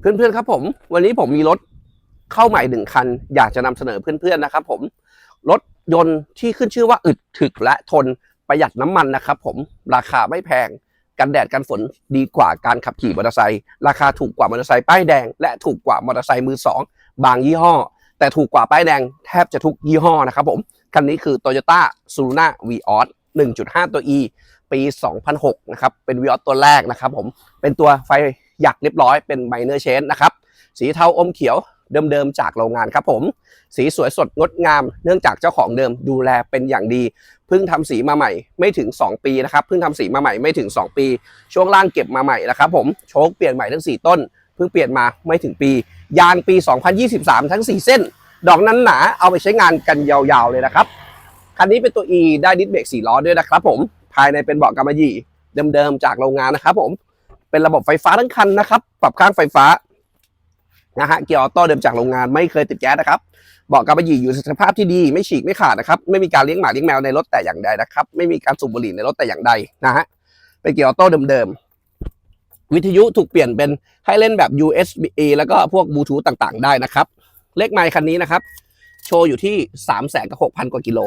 เพื่อนๆครับผม วันนี้ผมมีรถเข้าใหม่หนึ่งคัน อยากจะนำเสนอเพื่อนๆนะครับผมรถยนต์ที่ขึ้นชื่อว่าอึดถึกและทนประหยัดน้ำมันนะครับผมราคาไม่แพง กันแดดกันฝนดีกว่าการขับขี่มอเตอร์ไซค์ราคาถูกกว่ามอเตอร์ไซค์ป้ายแดง และถูกกว่ามอเตอร์ไซค์มือสองบางยี่ห้อ แต่ถูกกว่าป้ายแดงแทบจะทุกยี่ห้อนะครับผมคันนี้คือ Toyota s u l u n a Vios 1.5 ตัว E ปี 2006 นะครับ เป็น Vios ตัวแรกนะครับผม เป็นตัวไฟ หยักเรียบร้อยเป็น minor change นะครับสีเทาอมเขียวเดิมๆจากโรงงานครับผม สีสวยสดงดงาม เนื่องจากเจ้าของเดิมดูแลเป็นอย่างดี เพิ่งทำสีมาใหม่ไม่ถึง 2 ปีนะครับเพิ่งทำสีมาใหม่ไม่ถึง 2 ปี ช่วงล่างเก็บมาใหม่นะครับผมโชคเปลี่ยนใหม่ทั้ง 4 ต้น เพิ่งเปลี่ยนมาไม่ถึงปี ยางปี 2023 ทั้ง 4 เส้น ดอกนั้นหนาเอาไปใช้งานกันยาวๆเลยนะครับคันนี้เป็นตัว E ได้ดิสเบรก4ล้อด้วยนะครับผมภายในเป็นเบาะกำมะหยี่เดิมๆจากโรงงานนะครับผม เป็นระบบไฟฟ้าทั้งคันนะครับปรับข้างไฟฟ้านะฮะเกียร์ออโต้เดิมจากโรงงานไม่เคยติดแก๊สนะครับเบาะกำมะหยี่อยู่สภาพที่ดีไม่ฉีกไม่ขาดนะครับไม่มีการเลี้ยงหมาเลี้ยงแมวในรถแต่อย่างใดนะครับ ไม่มีการสูบบุหรี่ในรถแต่อย่างใดนะฮะเป็นเกียร์ออโต้เดิมๆวิทยุถูกเปลี่ยนเป็นให้เล่นแบบ USB แล้วก็พวกบลูทูธต่างๆ ได้นะครับ เลขไมค์คันนี้นะครับ โชว์อยู่ที่3 0 0 0 0 0กับ6,000กว่ากิโล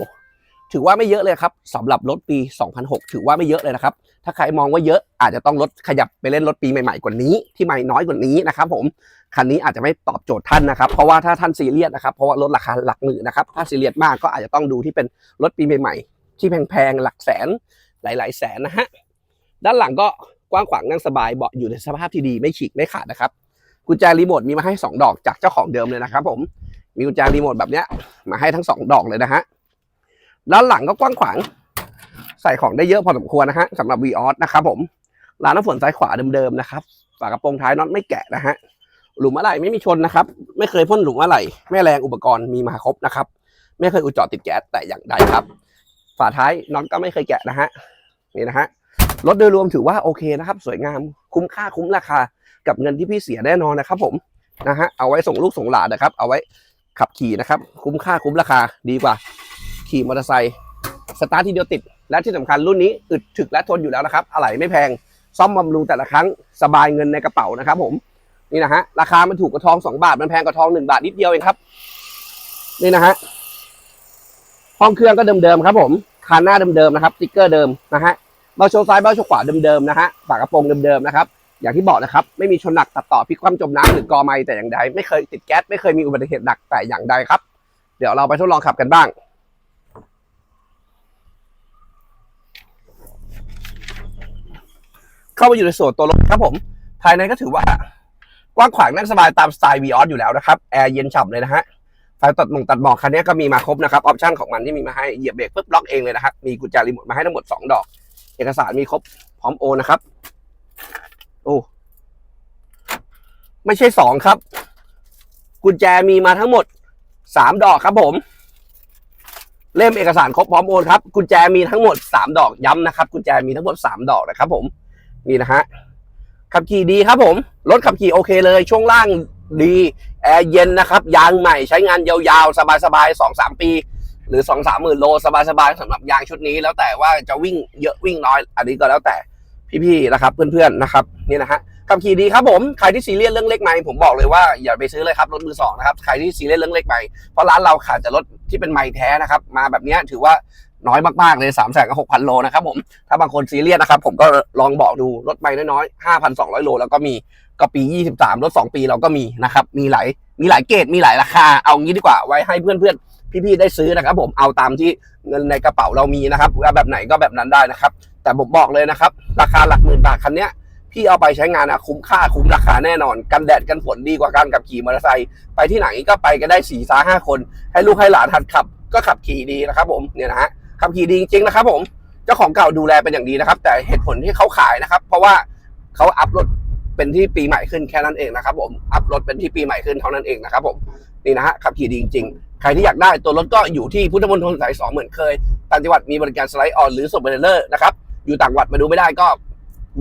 ถือว่าไม่เยอะเลยครับสำหรับรถปี 2006 ถือว่าไม่เยอะเลยนะครับ ถ้าใครมองว่าเยอะอาจจะต้องลดขยับไปเล่นรถปีใหม่ๆกว่านี้ ที่ไม่น้อยกว่านี้นะครับ ผมคันนี้อาจจะไม่ตอบโจทย์ท่านนะครับ เพราะว่าถ้าท่านซีเรียสนะครับเพราะว่ารถราคาหลักหมื่นนะครับถ้าซีเรียสมากก็อาจจะต้องดูที่เป็นรถปีใหม่ๆ ที่แพงๆหลักแสนหลาย ๆ แสนนะฮะด้านหลังก็กว้างขวางนั่งสบายเบาะอยู่ในสภาพที่ดีไม่ฉีกไม่ขาดนะครับกุญแจรีโมทมีมาให้ 2 ดอกจากเจ้าของเดิมเลยนะครับ ผมมีกุญแจรีโมทแบบเนี้ยมาให้ทั้ง 2 ดอกเลยนะฮะ ด้านหลังก็กว้างขวาง ใส่ของได้เยอะพอสมควรนะฮะสำหรับ v ีออสนะครับผมร้านน้ำฝนซ้ายขวาเดิมๆนะครับฝากระโปรงท้ายน็อตไม่แกะนะฮะหลุมอะไรไม่มีชนนะครับ ไม่เคยพ่นหลุมอะไรแม่แรงอุปกรณ์มีมาครบนะครับ ไม่เคยอุดจอดติดแก๊สแต่อย่างใดครับ ฝาท้ายน็อตก็ไม่เคยแกะนะฮะนี่นะฮะรถโดยรวมถือว่าโอเคนะครับ สวยงามคุ้มค่าคุ้มราคา กับเงินที่พี่เสียแน่นอนนะครับ ผมนะฮะเอาไว้ส่งลูกส่งหลานนะครับ เอาไว้ขับขี่นะครับ คุ้มค่าคุ้มราคาดีกว่า ขี่มอเตอร์ไซค์สตาร์ททีเดียวติด และที่สำคัญรุ่นนี้อึดถึกและทนอยู่แล้วนะครับอะไหล่ไม่แพง ซ่อมบำรุงแต่ละครั้งสบายเงินในกระเป๋านะครับ ผมนี่นะฮะราคามันถูกกว่าทองสองบาทมันแพงกว่าทองหนึ่งบาทนิดเดียวเองครับ นี่นะฮะห้องเครื่องก็เดิมๆครับ ผมคานหน้าเดิมๆนะครับสติ๊กเกอร์เดิมนะฮะเบาโชว์ซ้ายเบาโชว์ขวาเดิมๆนะฮะฝากระโปรงเดิมๆนะครับอย่างที่บอกนะครับไม่มีชนหนักตัดต่อพิกคว่ำจมน้ำหรือกอไม้แต่อย่างใดไม่เคยติดแก๊สไม่เคยมีอุบัติเหตุหนักแต่อย่างใดครับ เดี๋ยวเราไปทดลองขับกันบ้าง เข้ามาอยู่ในส่วนตัวรถครับผม ภายในก็ถือว่ากว้างขวางนั่งสบายตามสไตล์วีออสอยู่แล้วนะครับ แอร์เย็นฉ่ำเลยนะฮะไฟตัดหมงตัดหมอกคันนี้ก็มีมาครบนะครับ ออปชั่นของมันที่มีมาให้ เหยียบเบรกปุ๊บล็อกเองเลยนะครับ มีกุญแจรีโมทมาให้ทั้งหมด 2 ดอก เอกสารมีครบพร้อมโอนนะครับ โอ้ไม่ใช่สองครับ กุญแจมีมาทั้งหมด 3 ดอกครับผม เล่มเอกสารครบพร้อมโอนครับ กุญแจมีทั้งหมด 3 ดอกย้ำนะครับ กุญแจมีทั้งหมด 3 ดอกนะครับผม นี่นะฮะขับขี่ดีครับผม รถขับขี่โอเคเลย ช่วงล่างดีแอร์เย็นนะครับ ยางใหม่ใช้งานยาวๆ สบายๆสองสามปี หรือสองสามหมื่นโลสบายๆสำหรับยางชุดนี้ แล้วแต่ว่าจะวิ่งเยอะวิ่งน้อย อันนี้ก็แล้วแต่พี่ๆนะครับ เพื่อนๆนะครับนี่นะฮะขับขี่ดีครับผมใครที่ซีเรียสเรื่องเล็กไม้ผมบอกเลยว่าอย่าไปซื้อเลยครับรถมือสองนะครับใครที่ซีเรียสเรื่องเล็กไม้เพราะร้านเราขาดแต่รถที่เป็นไม้แท้นะครับ มาแบบนี้ถือว่า น้อยมากๆเลยสามแสนกับหกพันโลนะครับผมถ้าบางคนซีเรียสนะครับ ผมก็ลองบอกดูรถไม้น้อยๆห้าพันสองร้อยโลแล้วก็มีก็ปี 23 รถ 2 ปีเราก็มีนะครับมีหลายมีหลายเกรดมีหลายราคา เอางี้ดีกว่าไว้ให้เพื่อนๆ พี่ๆ ได้ซื้อนะครับ ผมเอาตามที่เงินในกระเป๋าเรามีนะครับแบบไหนก็แบบนั้นได้นะครับ แต่ผมบอกเลยนะครับ ราคาหลักหมื่นบาทคันเนี้ยพี่เอาไปใช้งานอะคุ้มค่าคุ้มราคาแน่นอน กันแดดกันฝนดีกว่าการขับขี่มอเตอร์ไซค์ไปที่ไหนก็ไปกันได้สี่สาห้าคน ให้ลูกให้หลานหัดขับ ก็ขับขี่ดีนะครับ ผมเนี่ยนะฮะ ขับขี่ดีจริงๆนะครับ ผมเจ้าของเก่าดูแลเป็นอย่างดีนะครับ แต่เหตุผลที่เขาขายนะครับ เพราะว่าเขาอัพรถเป็นที่ปีใหม่ขึ้นแค่นั้นเองนะครับผมอัพรถเป็นที่ปีใหม่ขึ้นเท่านั้นเองนะครับผมนี่นะฮะขับขี่ดีจริงๆใครที่อยากได้ตัวรถก็อยู่ที่พุทธมณฑลสายสองเหมือนเคยต่างจังหวัดมีบริการสไลด์ออนหรือส่งเบลเลอร์นะครับอยู่ต่างจังหวัดมาดูไม่ได้ก็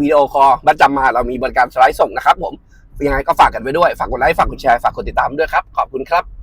วิดีโอคอลบัตรจำมาเรามีบริการสไลด์ส่งนะครับ ผมยังไงก็ฝากกันไว้ด้วยฝากกดไลค์ฝากกดแชร์ฝากกดติดตามด้วยครับขอบคุณครับ